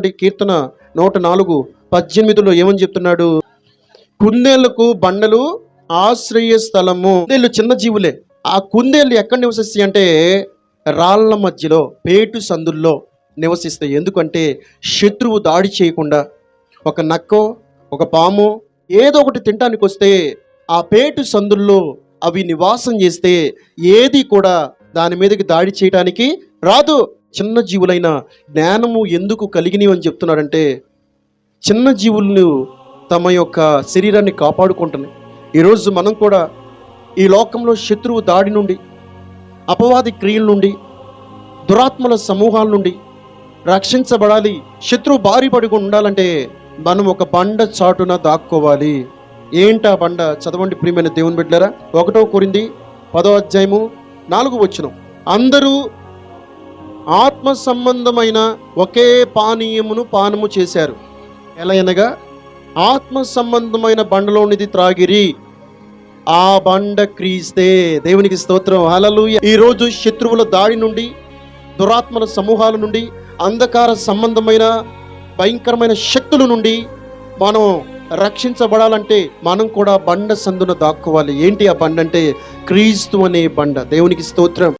కీర్తన నూట నాలుగు పద్దెనిమిదిలో ఏమని చెప్తున్నాడు? కుందేళ్ళకు బండలు ఆశ్రయ స్థలము. కుందేళ్ళు చిన్న జీవులే. ఆ కుందేళ్ళు ఎక్కడ నివసిస్తాయి అంటే రాళ్ళ మధ్యలో పేటు సందుల్లో నివసిస్తాయి. ఎందుకంటే శత్రువు దాడి చేయకుండా ఒక నక్కో ఒక పాము ఏదో ఒకటి తినడానికి వస్తే ఆ పేటు సందుల్లో అవి నివాసం చేస్తే ఏది కూడా దాని మీదకి దాడి చేయడానికి రాదు. చిన్న జీవులైన జ్ఞానము ఎందుకు కలిగినవి అని చెప్తున్నాడంటే చిన్న జీవులను తమ యొక్క శరీరాన్ని కాపాడుకుంటున్నాయి. ఈరోజు మనం కూడా ఈ లోకంలో శత్రువు దాడి నుండి అపవాది క్రియల నుండి దురాత్మల సమూహాల నుండి రక్షించబడాలి శత్రువు బారి పడి ఉండాలంటే మనం ఒక బండ చాటున దాక్కోవాలి. ఏంటా బండ? చదవండి ప్రియమైన దేవుని బిడ్డలారా. ఒకటో కొరింది పదో అధ్యాయము నాలుగు వచ్చిన అందరూ ఆత్మ సంబంధమైన ఒకే పానీయమును పానము చేశారు. ఎలా అనగా ఆత్మ సంబంధమైన బండలోనిది త్రాగిరి. ఆ బండ క్రీస్తే. దేవునికి స్తోత్రం. అలలు ఈరోజు శత్రువుల దాడి నుండి దురాత్మల సమూహాల నుండి అంధకార సంబంధమైన భయంకరమైన శక్తుల నుండి మనం రక్షించబడాలంటే మనం కూడా బండ సందున దాక్కోవాలి. ఏంటి ఆ బండ అంటే క్రీస్తు అనే బండ. దేవునికి స్తోత్రం.